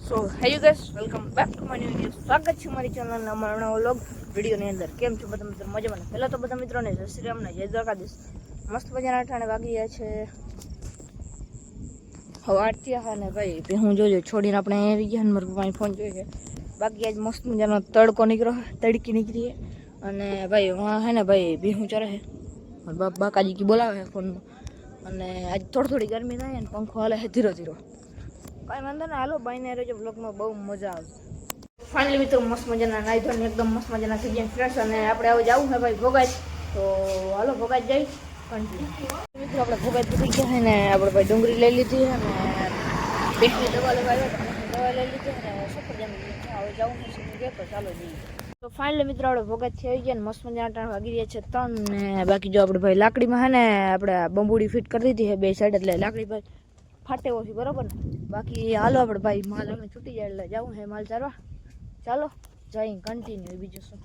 So hello guys welcome back to my new video સ્વાગત છે મારી ચેનલના અમારા વ્લોગ વિડીયોની અંદર કેમ છો બધા મિત્રો મજામાં પહેલા તો બધા મિત્રોને જય શ્રી રામને જય દ્વારકાધીશ. મસ્ત મજાના ઠાણે વાગી ગયા છે. હવે આરતી હા ને ભાઈ હું જોજો, છોડીને આપણે આવી ગયા ને મારા ફોન જોયો છે. બાકી આજ મસ્ત મજાનો તડકો નીકળ્યો, તડકી નીકળી અને ભાઈ વાં હે ને ભાઈ ભી હું ચરે છે? બાપ બાકાજી કી બોલાવે ફોનમાં. અને આજ થોડી થોડી ગરમી થાય ને પંખો હાલે છે ધીરો ધીરો. કાંઈ વાંધો ના હાલો, બાઈને રહેજો બ્લોગમાં બહુ મજા આવે ફાઇનલી મિત્રો, મસ્ત મજાના નાઈ ધોઈને એકદમ મસ્ત મજાના થઈ ગયા ફ્રેશ અને આપણે હવે જવું છે ભાઈ ભોગાજ તો હાલો ભોગાજ જઈ. કન્ટિન્યુ મિત્રો, આપણે ભોગાજ થઈ ગયા છે ને, આપણે ભાઈ ડુંગળી લઈ લીધી અને પેટની દવા લેવા આવ્યા દવા લઈ લીધી અને સફરજન લીધી છે. હવે જવું છે તો ચાલો જઈએ. તો ફાઇનલી મિત્રો, આપણે ભોગાજ થઈ ગયા ને, મસ્ત મજાના ટાણ વાગી રહ્યા છે ત્રણ ને, બાકી જો આપણે ભાઈ લાકડીમાં હે ને, આપણે બંબુડી ફિટ કરી દીધી છે બે સાઈડ એટલે લાકડી ભાઈ ફાટે ઓછી, બરોબર ને? બાકી હાલો આપણે ભાઈ, માલ અમે છૂટી જાય એટલે જવું હે માલ ચારવા ચાલો જઈ કન્ટિન્યુ બીજું શું?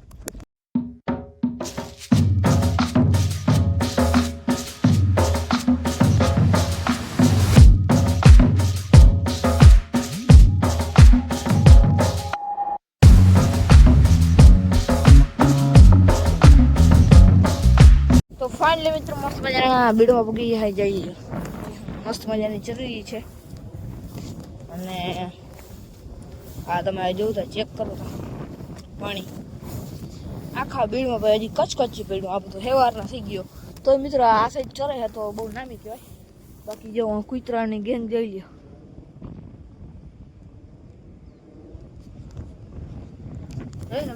તો ફાઇનલી મિત્રો મસ્ત મજાના બીડવા પગી જાય જઈએ મસ્ત મજાની જરૂરી છે. અને આ તમે જોવું તો ચેક કરો પાણી. આખા બીડમાં ભાઈ હજી કચકચી પડ્યું. આ બધું હેવારના થઈ ગયો. તો મિત્રો આ સાઈડ ચરે છે તો બહુ નામી કહેવાય. બાકી જો હું કૂતરાની ગેંગ જોઈ લ્યો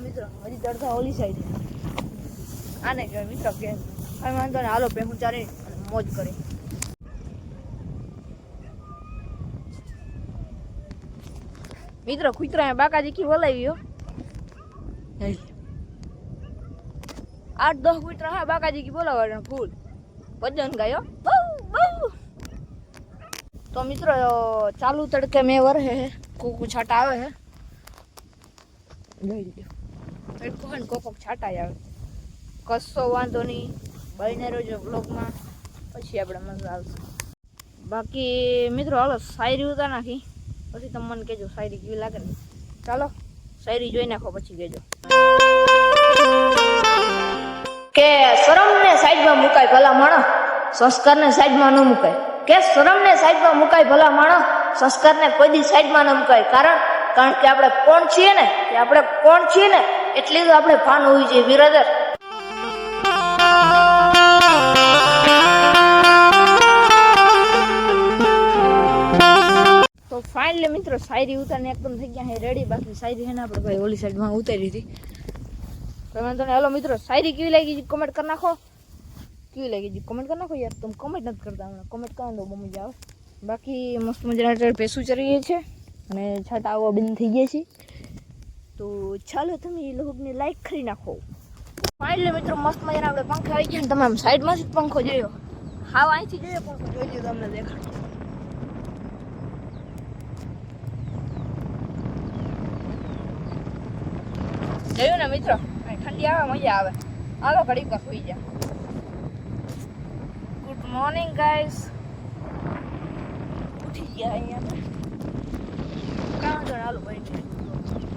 મિત્રો, હજી ચડતા ઓલી સાઈડ આને કહેવાય મિત્રો ગેંગ હવે વાંધો ને હાલો ભેહું ચારે મોજ કરી મિત્ર કુતરા બાકાજી કી બોલાવ્યો આઠ દસ કુતરા હા બાકાજી કી બોલાવવા ફૂલ. ભજન ગાયો બહુ બહુ. તો મિત્રો ચાલુ તડકે મેં વરહે હે. કોકુ છાટા આવે હે. લઈ લો તડકો હોય ને કોક કોક છાટા આવે. કશો વાંધો નહીં. બળીને રહેજો બ્લોગમાં પછી આપણે મજા આવશે. બાકી મિત્રો હાલો સાયરી ઉતાર નાખી. પછી તમે મને કહેજો, શાયરી કેવી લાગે ને? ચાલો, શાયરી જોઈ નાખો પછી કહેજો. કે શરમને સાઈડમાં મુકાય ભલા માણસ સંસ્કારને સાઈડમાં ન મુકાય. કે શરમને સાઈડમાં મુકાય ભલા માણસ સંસ્કારને કોઈ દી સાઈડમાં ન મુકાય. કારણ કારણ કે આપણે કોણ છીએ ને? કે આપણે કોણ છીએ ને? એટલી તો આપણે ભાન હોવી જોઈએ વિરાદર ફાઇનલી મિત્રો શાયરી ઉતારને એકદમ થઈ ગયા રેડી બાકી શાયરી હે ને આપણે ભાઈ ઓલી સાઈડમાં ઉતારી હતી. તો વાંધો નહીં હાલો મિત્રો શાયરી કેવી લાગી કમેન્ટ કરી નાખો. કેવી લાગી કમેન્ટ કરી નાખો યાર. તમે કમેન્ટ નથી કરતા હમણાં. કમેન્ટ કરો તો બહુ મજા આવે. બાકી મસ્ત મજાના અત્યારે પેસું ચરીએ છે. અને છાટા આવવા બંધ થઈ ગયા છે. તો ચાલો તમે એ લોકોને લાઈક કરી નાખો. ફાઇનલી મિત્રો મસ્ત મજાના આપણે પંખા આવી ગયા ને તમે આમ જ પંખો જોયો. હા અહીંથી જોયો પંખો. જોઈ લ્યો તમને દેખાડો જોયું ને મિત્રો ઠંડી આવે મજા આવે હાલો ઘડી વાર સુઈ જા ગુડ મોર્નિંગ ગાઈસ ઉઠી ગયા અહીંયા કાં તો હાલો ભાઈ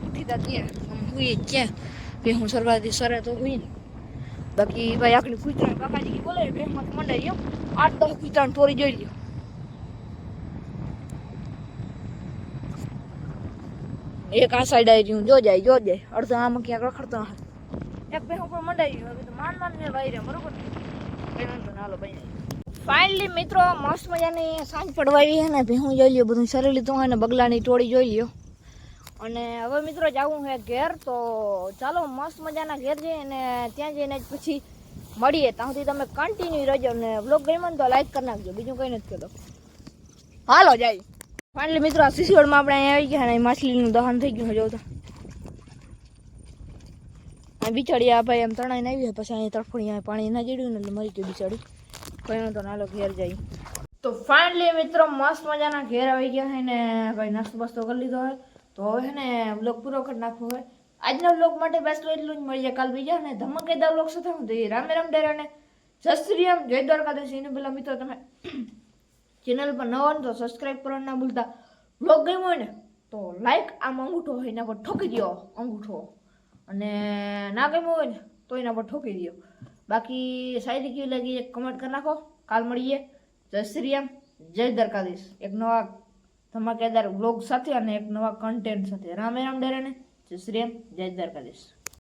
ઉઠી તા ગયા હુઈ ક્યાં બે હું સરવાથી સરે તો હુઈ ને બાકી ભાઈ આખલી કૂતરા કાકાજી બોલે બે મત મંડાઈ ગયો આઠ દસ કૂતરા ટોરી જોઈ લ્યો એક આ સાઈડ આવી રહ્યું, જો જાય જો જાય. અડધો આમ ક્યાંક રખડતો એક બે ઉપર મંડાઈ ગયું, હવે તો માન માન ને વાઈ રહ્યા બરોબર હાલો ભાઈ ફાઇનલી મિત્રો, મસ્ત મજાની સાંજ પડવાવી છે ને ભેહું જોઈ લ્યો, બધું સરી લીધું હોય ને, બગલાની ટોળી જોઈ લ્યો. અને હવે મિત્રો જવું છે ઘેર, તો ચાલો મસ્ત મજાના ઘેર જઈએ અને ત્યાં જઈને જ પછી મળીએ. ત્યાં સુધી તમે કન્ટિન્યુ રહેજો ને બ્લોગ ગમ્યો ને તો લાઈક કરી નાખજો, બીજું કંઈ નથી કહેતો હાલો, જાય. ફાઇનલી મિત્રો, આ સિસોડમાં આપણે અહીંયા આવી ગયા અને માછલીનું દહન થઈ ગયું છે તો. બિચારી આ ભાઈ એમ તણાઈને આવી પછી અહીંયા તડફડી પાણી ના જડ્યું ને એટલે મરી ગયું બિચારી. કયો તો નાલો ઘેર જાય તો ફાઇનલી મિત્રો, મસ્ત મજાના ઘેર આવી ગયા છે ને, ભાઈ નાસ્તો બસ્તો કરી લીધો હોય તો હવે છે ને બ્લોગ પૂરો કરી નાખવો હોય આજના બ્લોગ માટે બસ એટલું જ. મળી જાય કાલ બીજા ને ધમકેદાર બ્લોગ સાથે હું, તો રામે રામ ડેરાને. જય શ્રી જય દ્વારકાધીશ. એને પેલા મિત્રો, તમે ચેનલ પર નવા હોય તો સબસ્ક્રાઈબ કરવાનું ના ભૂલતા. બ્લોગ ગમ્યો હોય ને તો લાઈક આમ અંગૂઠો હોય એના પર ઠોકી દો અંગૂઠો. અને ના ગમ્યો હોય ને તો એના પર ઠોકી દો બાકી શાયરી કેવી લાગી એક કમેન્ટ કરી નાખો. કાલ મળીએ. જય શ્રી રામ. જય દ્વારકાધીશ. એક નવા ધમાકેદાર વ્લોગ સાથે અને એક નવા કન્ટેન્ટ સાથે. રામે રામ ડરે ને જય શ્રી રામ. જય દ્વારકાધીશ.